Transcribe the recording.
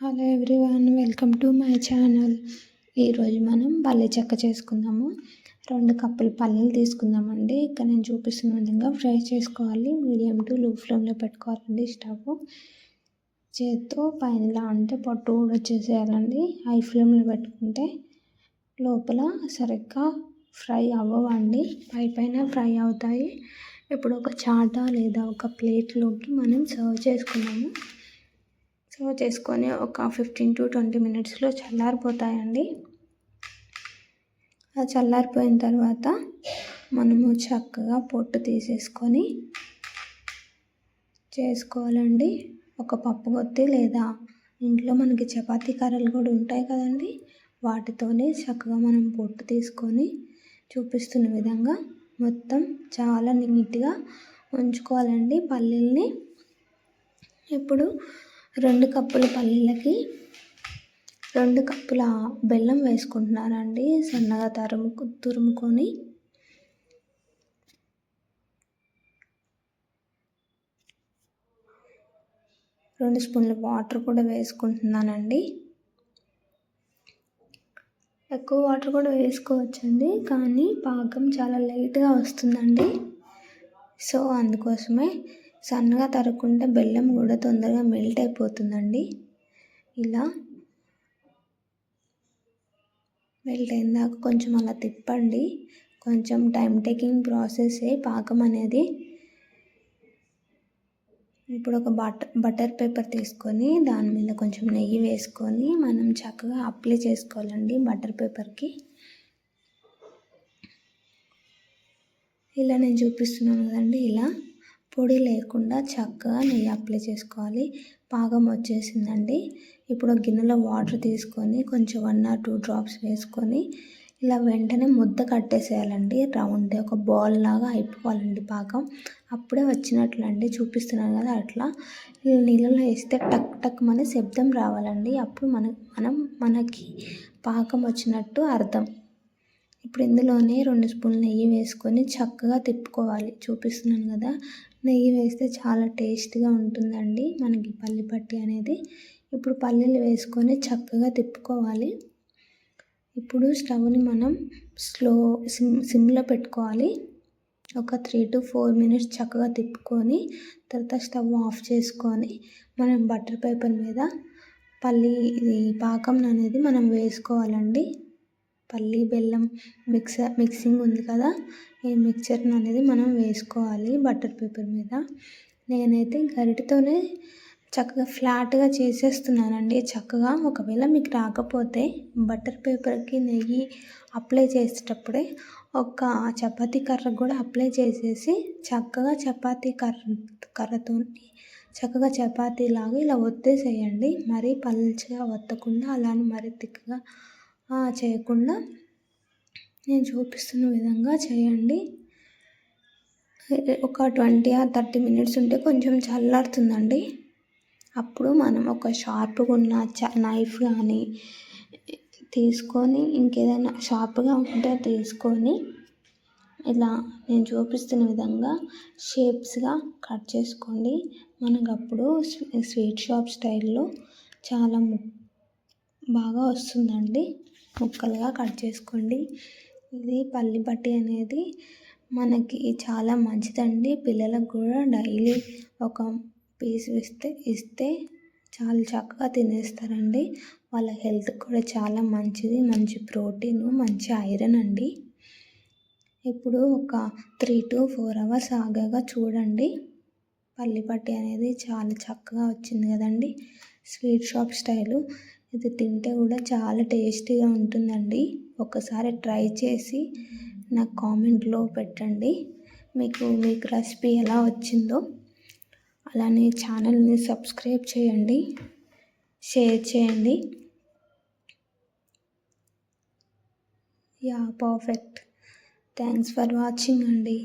Hello everyone welcome to my channel ఈరోజు మనం పల్లె చెక్క చేసుకుందాము. రెండు కప్పులు పల్లెలు తీసుకుందామండి. ఇక్కడ నేను చూపిస్తున్న విధంగా ఫ్రై చేసుకోవాలి. మీడియం టు లో ఫ్లేమ్లో పెట్టుకోవాలండి స్టవ్. చేత్తో పైన అంటే పొట్టు కూడా వచ్చేసేయాలండి. హై ఫ్లేమ్లో పెట్టుకుంటే లోపల సరిగ్గా ఫ్రై అవ్వవండి. పై పైన ఫ్రై అవుతాయి. ఇప్పుడు ఒక చాట లేదా ఒక ప్లేట్లోకి మనం సర్వ్ చేసుకున్నాము సర్వ్ చేసుకొని ఒక ఫిఫ్టీన్ టు ట్వంటీ మినిట్స్లో చల్లారిపోతాయండి. ఆ చల్లారిపోయిన తర్వాత మనము చక్కగా పొట్టు తీసేసుకొని చేసుకోవాలండి. ఒక పప్పు కొద్ది లేదా ఇంట్లో మనకి చపాతీ కర్రలు కూడా ఉంటాయి కదండి. వాటితోనే చక్కగా మనం పొట్టు తీసుకొని చూపిస్తున్న విధంగా మొత్తం చాలా నీట్గా ఉంచుకోవాలండి పల్లీల్ని. ఇప్పుడు రెండు కప్పుల పల్లీలకి రెండు కప్పుల బెల్లం వేసుకుంటున్నానండి సన్నగా తరుము తురుముకొని రెండు స్పూన్ల వాటర్ కూడా వేసుకుంటున్నానండి. ఎక్కువ వాటర్ కూడా వేసుకోవచ్చండి కానీ పాకం చాలా లైట్గా వస్తుందండి. సో అందుకోసమే సన్నగా తరగకుండా బెల్లం కూడా తొందరగా మెల్ట్ అయిపోతుందండి. ఇలా మెల్ట్ అయిందాక కొంచెం అలా తిప్పండి. కొంచెం టైం టేకింగ్ ప్రాసెసే పాకం అనేది. ఇప్పుడు ఒక బటర్ బటర్ పేపర్ తీసుకొని దాని మీద కొంచెం నెయ్యి వేసుకొని మనం చక్కగా అప్లై చేసుకోవాలండి బటర్ పేపర్కి ఇలా నేను చూపిస్తున్నాను కదండి ఇలా. పొడి లేకుండా చక్కగా నెయ్యి అప్లై చేసుకోవాలి. పాకం వచ్చేసిందండి. ఇప్పుడు గిన్నెలో వాటర్ తీసుకొని కొంచెం వన్ ఆర్ టూ డ్రాప్స్ వేసుకొని ఇలా వెంటనే ముద్ద కట్టేసేయాలండి. రౌండ్ ఒక బాల్ లాగా అయిపోవాలండి పాకం. అప్పుడే వచ్చినట్లండి. చూపిస్తున్నాను కదా అట్లా. నీళ్ళలో వేస్తే టక్ టక్ మన శబ్దం రావాలండి. అప్పుడు మన మనం మనకి పాకం వచ్చినట్టు అర్థం. ఇప్పుడు ఇందులోనే రెండు స్పూన్లు నెయ్యి వేసుకొని చక్కగా తిప్పుకోవాలి. చూపిస్తున్నాను కదా. నెయ్యి వేస్తే చాలా టేస్ట్గా ఉంటుందండి మనకి పల్లి పట్టి అనేది. ఇప్పుడు పల్లీలు వేసుకొని చక్కగా తిప్పుకోవాలి. ఇప్పుడు స్టవ్ని మనం స్లో సిమ్ సిమ్లో పెట్టుకోవాలి. ఒక త్రీ టు ఫోర్ మినిట్స్ చక్కగా తిప్పుకొని తర్వాత స్టవ్ ఆఫ్ చేసుకొని మనం బటర్ పేపర్ మీద పల్లి ఇది పాకం అనేది మనం వేసుకోవాలండి. పల్లి బెల్లం మిక్సర్ మిక్సింగ్ ఉంది కదా ఈ మిక్చర్ని అనేది మనం వేసుకోవాలి బటర్ పేపర్ మీద. నేనైతే గరిటతోనే చక్కగా ఫ్లాట్గా చేసేస్తున్నానండి. చక్కగా ఒకవేళ మీకు రాకపోతే బటర్ పేపర్కి నెయ్యి అప్లై చేసేటప్పుడే ఒక చపాతీ కర్ర కూడా అప్లై చేసేసి చక్కగా చపాతీ కర్ర కర్రతో చక్కగా చపాతీ లాగా ఇలా ఒత్తేసేయండి. మరీ పల్చగా ఒత్తకుండా అలానే మరీ తిక్కగా చేయకుండా నేను చూపిస్తున్న విధంగా చేయండి. ఒక ట్వంటీ ఆర్ థర్టీ మినిట్స్ ఉంటే కొంచెం చల్లారుతుందండి. అప్పుడు మనం ఒక షార్ప్గా ఉన్న చ నైఫ్ కానీ తీసుకొని ఇంకేదైనా షార్ప్గా ఉంటే తీసుకొని ఇలా నేను చూపిస్తున్న విధంగా షేప్స్గా కట్ చేసుకోండి. మనకు అప్పుడు స్వీట్ షాప్ స్టైల్లో చాలా బాగా వస్తుందండి. ముక్కలుగా కట్ చేసుకోండి. ఇది పల్లి పట్టి అనేది మనకి చాలా మంచిదండి. పిల్లలకు కూడా డైలీ ఒక పీస్ ఇస్తే ఇస్తే చాలా చక్కగా తినేస్తారండి. వాళ్ళ హెల్త్ కూడా చాలా మంచిది. మంచి ప్రోటీన్ మంచి ఐరన్ అండి. ఇప్పుడు ఒక త్రీ టు ఫోర్ అవర్స్ ఆగాక చూడండి. పల్లి పట్టి అనేది చాలా చక్కగా వచ్చింది కదండి. Sweet shop style. ఇది తింటే కూడా చాలా టేస్టీగా ఉంటుందండి. ఒకసారి ట్రై చేసి నాకు కామెంట్లో పెట్టండి. మీకు మీకు రెసిపీ ఎలా వచ్చిందో అలానే ఛానల్ని సబ్స్క్రైబ్ చేయండి. షేర్ చేయండి. Yeah perfect. Thanks for watching అండి.